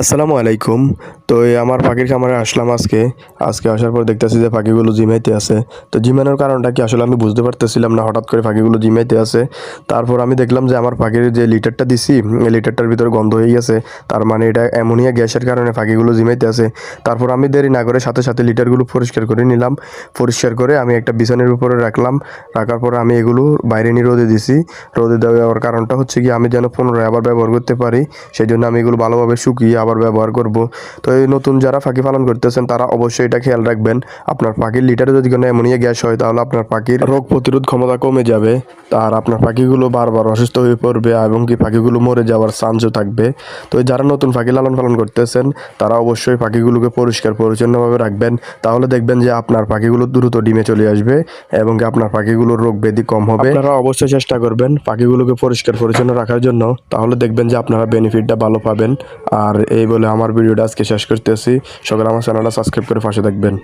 আসসালামু আলাইকুম। তো এই আমার পাখির খামারে আসলাম আজকে। আজকে আসার পর দেখতেছি যে পাখিগুলো জিমাইতে আছে। তো জিমানোর কারণটা কি আসলে আমি বুঝতে পারতেছিলাম না হঠাৎ করে পাখিগুলো জিমাইতে আছে। তারপর আমি দেখলাম যে আমার পাখির যে লিটারটা দিছি লিটারটার ভিতরে গন্ধ হয়ে গেছে। তার মানে এটা অ্যামোনিয়া গ্যাসের কারণে পাখিগুলো জিমাইতে আছে। তারপর আমি দেরি না করে সাথে সাথে লিটারগুলো পরিষ্কার করে নিলাম। পরিষ্কার করে আমি একটা বিছানের উপরে রাখলাম। রাখার পর আমি এগুলো বাইরে নিয়ে রোদে দিছি। রোদে দেওয়ার কারণটা হচ্ছে কি আমি যেন পুনরায় আবার ব্যবহার করতে পারি। সেই জন্য আমি এগুলো ভালোভাবে শুকিয়ে আবার ব্যবহার করব। তো নতুন যারা পাখি পালন করতেছেন, তারা অবশ্যই এটা খেয়াল রাখবেন। আপনার পাখির লিটারে যদি কোনো অ্যামোনিয়া গ্যাস হয়, তাহলে আপনার পাখির রোগ প্রতিরোধ ক্ষমতা কমে যাবে। আর আপনার পাখিগুলো বারবার অসুস্থ হয়ে পড়বে এবং কি পাখিগুলো মরে যাওয়ার চান্সও থাকবে। তো যারা নতুন পাখি লালন পালন করতেছেন, তারা অবশ্যই পাখিগুলোকে পরিষ্কার, পরিচ্ছন্নভাবে রাখবেন। তাহলে দেখবেন যে আপনার পাখিগুলো দ্রুত ডিমে চলে আসবে এবং আপনার পাখিগুলোর রোগ ব্যাধি কম হবে। আপনারা অবশ্যই চেষ্টা করবেন পাখিগুলোকে পরিষ্কার, পরিচ্ছন্ন রাখার জন্য। তাহলে দেখবেন যে আপনারা বেনিফিটটা ভালো পাবেন। আর এই বলে আমার ভিডিওটা আজকে শেষ করতেছি। সকালে আমার চ্যানেলটা সাবস্ক্রাইব করে পাশে থাকবেন।